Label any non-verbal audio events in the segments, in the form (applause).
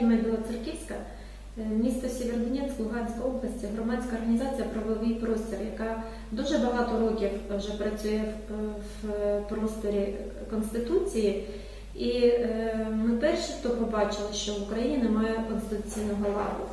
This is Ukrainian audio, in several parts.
Е, Ріма Білоцерківська, е, місто Сєвєродонецьк, Луганська область, громадська організація Правовий простір, яка дуже багато років вже працює в, в просторі Конституції. І е, ми перші, хто побачили, що в Україні немає конституційного ладу.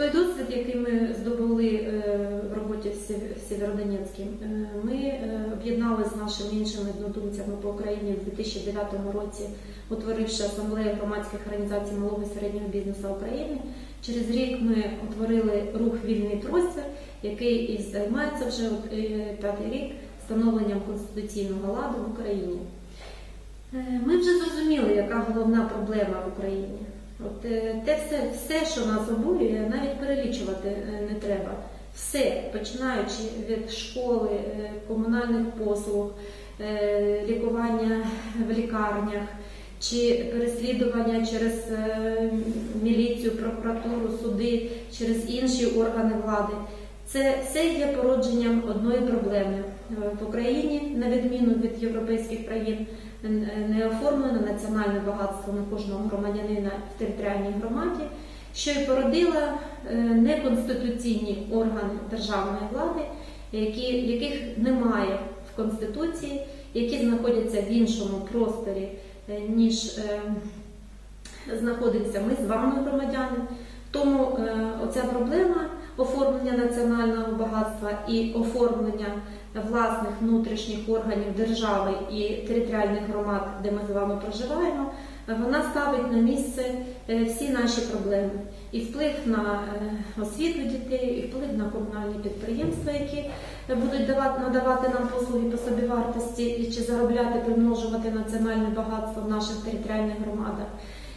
Той досвід, який ми здобули е, в роботі в Сєв- Сєвєродонецькій, е, ми е, об'єднали з нашими іншими однодумцями по Україні в 2009 році, утворивши асамблею громадських організацій малого і середнього бізнесу України. Через рік ми утворили рух Вільний простір, який і займається вже п'ятий рік встановленням конституційного ладу в Україні. Ми вже зрозуміли, яка головна проблема в Україні. От е, те все, все, що нас обурює, навіть перелічувати е, не треба. Все, починаючи від школи, е, комунальних послуг, лікування в лікарнях, чи переслідування через міліцію, прокуратуру, суди, через інші органи влади. Це все є породженням одної проблеми в Україні, на відміну від європейських країн, не оформлено національне багатство на кожного громадянина в територіальній громаді, що й породило е, неконституційні органи державної влади, які, яких немає в Конституції, які знаходяться в іншому просторі, е, ніж е, знаходимося ми з вами, громадяни. Тому е, оця проблема оформлення національного багатства і оформлення власних внутрішніх органів держави і територіальних громад, де ми з вами проживаємо, вона ставить на місце е, всі наші проблеми. І вплив на е, освіту дітей, і вплив на комунальні підприємства, які будуть давати, надавати нам послуги по собівартості, і чи заробляти, примножувати національне багатство в наших територіальних громадах,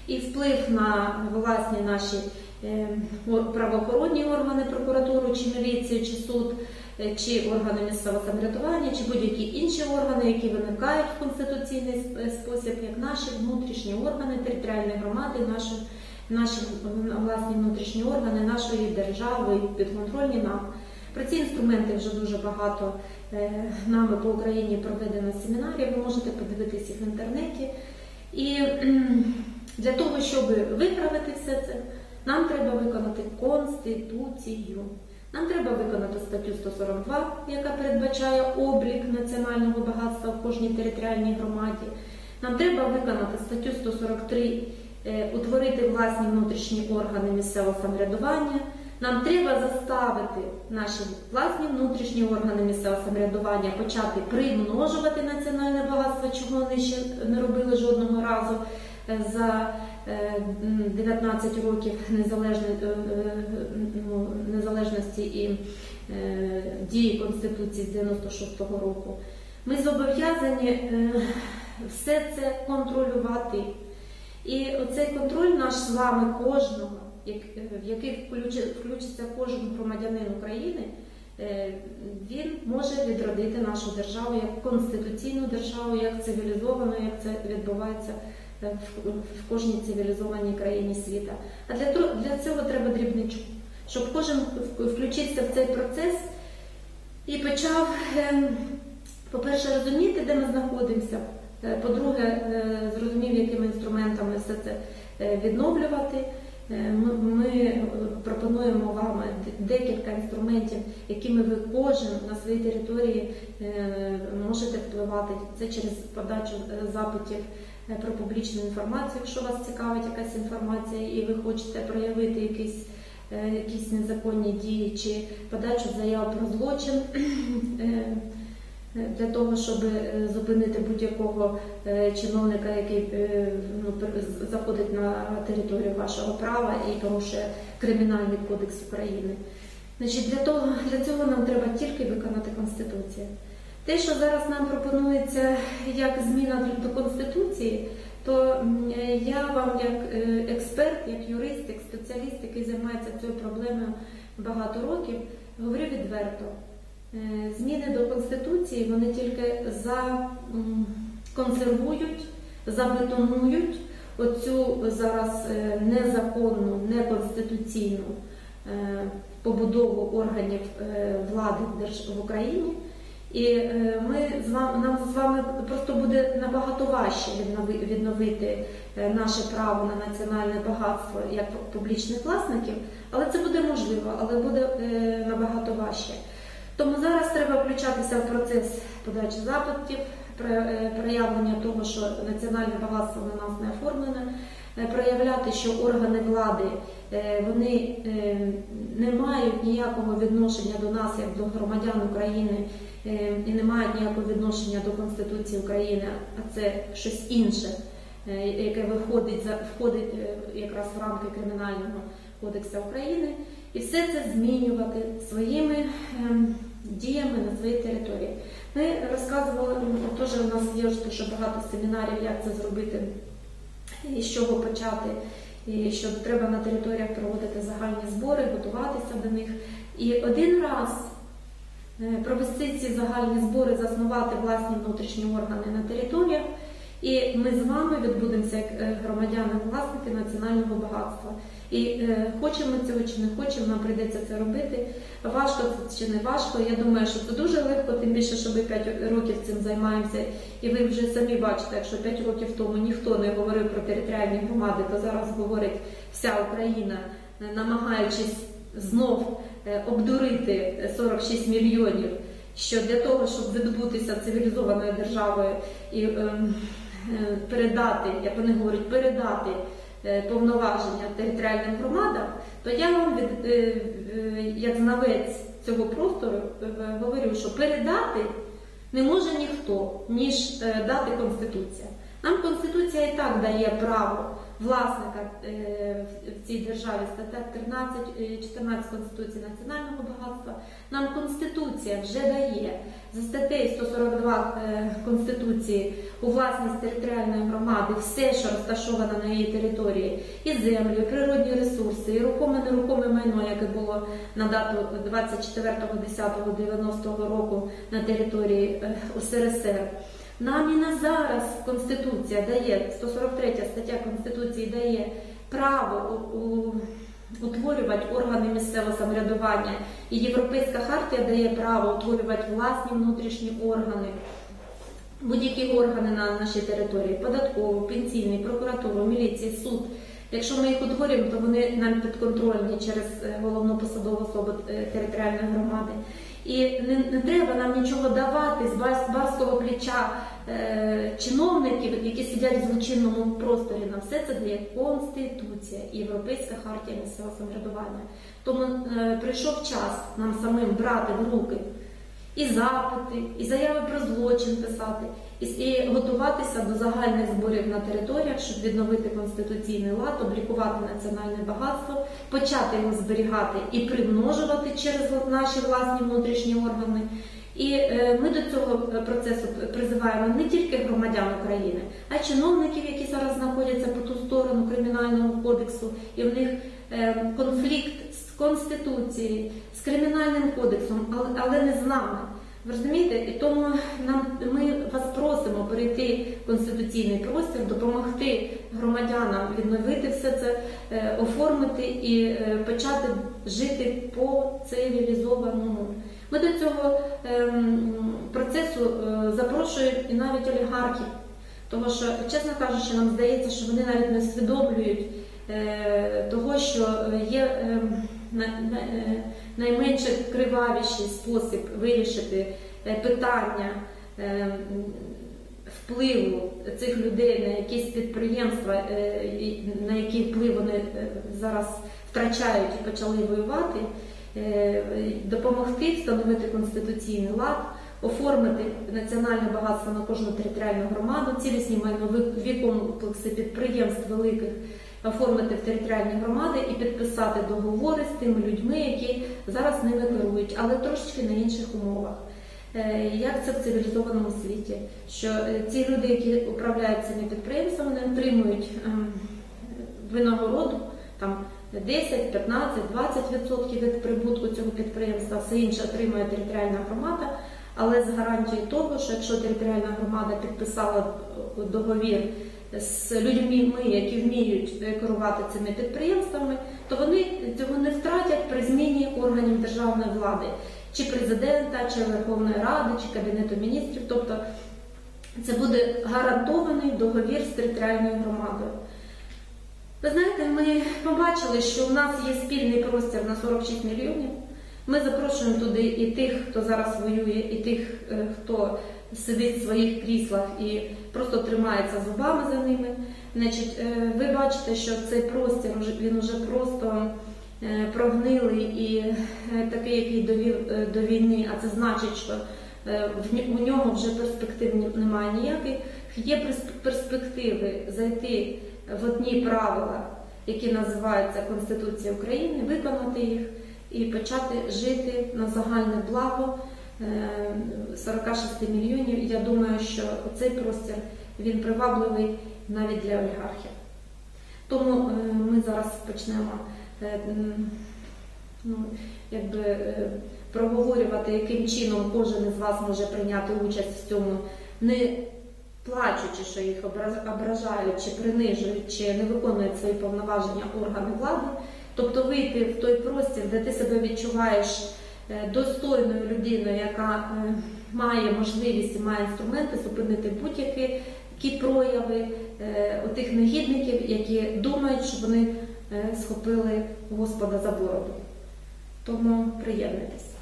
і вплив на власні наші правоохоронні органи, прокуратуру, чи міліцію, чи суд, е, чи органи місцевого самоврядування, чи будь-які інші органи, які виникають в конституційний спосіб, як наші внутрішні органи, територіальні громади, наші, наші власні внутрішні органи нашої держави, підконтрольні нам. Про ці інструменти вже дуже багато е, нами по Україні проведено семінарів. Ви можете подивитися їх в інтернеті. І для того, щоб виправити все це, нам треба виконати Конституцію. Нам треба виконати статтю 142, яка передбачає облік національного багатства в кожній територіальній громаді. Нам треба виконати статтю 143, е, утворити власні внутрішні органи місцевого самоврядування. Нам треба заставити наші власні внутрішні органи місцевого самоврядування почати примножувати національне багатство, чого вони ще не робили жодного разу е, за 19 років незалежно- е, е, ну, незалежності і е, дії Конституції з 96-го року. Ми зобов'язані е, все це контролювати. І оцей контроль наш з вами кожного, в який включиться кожен громадянин України, е, він може відродити нашу державу як конституційну державу, як цивілізовану, як це відбувається е, в, кожній цивілізованій країні світа. А для, для цього треба дрібничок, щоб кожен включився в цей процес і почав, е, по-перше, розуміти, де ми знаходимося. Е, По-друге, е, зрозумів, якими інструментами все це е, відновлювати. Е, Ми, е, пропонуємо вам декілька інструментів, якими ви кожен на своїй території е, можете впливати. Це через подачу запитів про публічну інформацію, якщо вас цікавить якась інформація і ви хочете проявити якісь, якісь незаконні дії чи подачу заяв про злочин. (clears throat) для того, щоб е, зупинити будь-якого е, чиновника, який е, ну, заходить на територію вашого права і порушує Кримінальний кодекс України. Значить, для того для цього нам треба тільки виконати Конституцію. Те, що зараз нам пропонується як зміна до Конституції, то я вам як експерт, як юрист, як спеціаліст, який займається цією проблемою багато років, говорю відверто. Е, Зміни до Конституції вони тільки законсервують, забетонують оцю зараз е, незаконну, неконституційну е, побудову органів влади в Україні. І ми з вами нам з вами просто буде набагато важче відновити наше право на національне багатство як публічних власників, але це буде можливо, але буде набагато важче. Тому зараз треба включатися в процес подачі запитів, е, проявлення того, що національне багатство на нас не оформлене, е, проявляти, що органи влади е, вони не мають ніякого відношення до нас як до громадян України і не мають ніякого відношення до Конституції України, а це щось інше, яке виходить входить якраз в рамки кримінального кодексу України, і все це змінювати своїми ем, діями на своїй території. Ми розказували, теж у нас є дуже багато семінарів, як це зробити і з чого почати, і що треба на територіях проводити загальні збори, готуватися до них. І один раз е, провести ці загальні збори, заснувати власні внутрішні органи на територіях. І ми з вами відбудемося як е, громадяни-власники національного багатства. І е, хочемо цього чи не хочемо, нам прийдеться це робити. Важко це чи не важко. Я думаю, що це дуже легко, тим більше, що ми 5 років цим займаємося. І ви вже самі бачите, якщо 5 років тому ніхто не говорив про територіальні громади, то зараз говорить вся Україна, е, намагаючись знов е, обдурити 46 мільйонів. Що для того, щоб відбутися цивілізованою державою і е, передати, як вони говорять, передати е, повноваження територіальним громадам, то я вам е, е, як знавець цього простору е, говорю, що передати не може ніхто, ніж е, дати Конституція. Нам Конституція і так дає право власника е, в цій державі, стаття 13, е, 14 Конституції національного багатства. Нам Конституція вже дає за статтею 142 е, Конституції у власність територіальної громади все, що розташовано на її території, і землю, і природні ресурси, і рухоме нерухоме майно, яке було на дату 24.10.90 року на території е, УСРСР. Нам і на зараз Конституція дає, 143 стаття Конституції дає право утворювати органи місцевого самоврядування, і Європейська хартія дає право утворювати власні внутрішні органи, будь-які органи на нашій території, податкову, пенсійний, прокуратуру, міліції, суд. Якщо ми їх утворюємо, то вони нам підконтрольні через е, головну посадову особу е, територіальної громади. І не, не треба нам нічого давати з барського плеча е, чиновників, які сидять в злочинному просторі. Нам все це дає Конституція і Європейська хартія місцевого самоврядування. Тому е, прийшов час нам самим брати в руки і запити, і заяви про злочин писати, і, готуватися до загальних зборів на територіях, щоб відновити конституційний лад, облікувати національне багатство, почати його зберігати і примножувати через наші власні внутрішні органи. І е, ми до цього процесу призиваємо не тільки громадян України, а й чиновників, які зараз знаходяться по ту сторону кримінального кодексу, і в них е, конфлікт з конституцією, з кримінальним кодексом, але не з нами. Ви розумієте? І тому нам ми вас просимо перейти в конституційний простір, допомогти громадянам відновити все це, е, оформити і е, почати жити по цивілізованому. Ми до цього ем, процесу е, запрошують і навіть олігархів, тому що, чесно кажучи, нам здається, що вони навіть не усвідомлюють того, що є ем, найменше кривавіший спосіб вирішити е, питання ем, впливу цих людей на якісь підприємства, е, на які вплив вони е, зараз втрачають і почали воювати, е, допомогти встановити конституційний лад, оформити національне багатство на кожну територіальну громаду, цілісні майнові підприємств великих. Оформити в територіальні громади і підписати договори з тими людьми, які зараз ними керують, але трошечки на інших умовах. Е, Як це в цивілізованому світі? Що е, ці люди, які управляють цими підприємствами, вони отримують ем, винагороду там 10, 15, 20% від прибутку цього підприємства, все інше отримує територіальна громада, але з гарантією того, що якщо територіальна громада підписала договір з людьми, які вміють керувати цими підприємствами, то вони цього не втратять при зміні органів державної влади. чи президента, чи Верховної Ради, чи Кабінету міністрів. Тобто це буде гарантований договір з територіальною громадою. Ви знаєте, ми побачили, що в нас є спільний простір на 46 мільйонів. Ми запрошуємо туди і тих, хто зараз воює, і тих, е, хто сидить в своїх кріслах і просто тримається зубами за ними. Значить, е, ви бачите, що цей простір він вже просто е, прогнилий і е, такий, який довів до війни, а це значить, що у нього вже перспектив немає ніяких. Є перспективи зайти в одні правила, які називаються Конституція України, виконати їх і почати жити на загальне благо 46 мільйонів. Я думаю, що цей простір він привабливий навіть для олігархів. Тому е, ми зараз почнемо е, ну, якби, е, проговорювати, яким чином кожен із вас може прийняти участь в цьому, не плачучи, що їх ображають, чи принижують, чи не виконують свої повноваження органи влади. Тобто вийти в той простір, де ти себе відчуваєш е, достойною людиною, яка е, має можливість і має інструменти зупинити будь-які які прояви у тих негідників, які думають, що вони е, схопили Господа за бороду. Тому приєднуйтесь.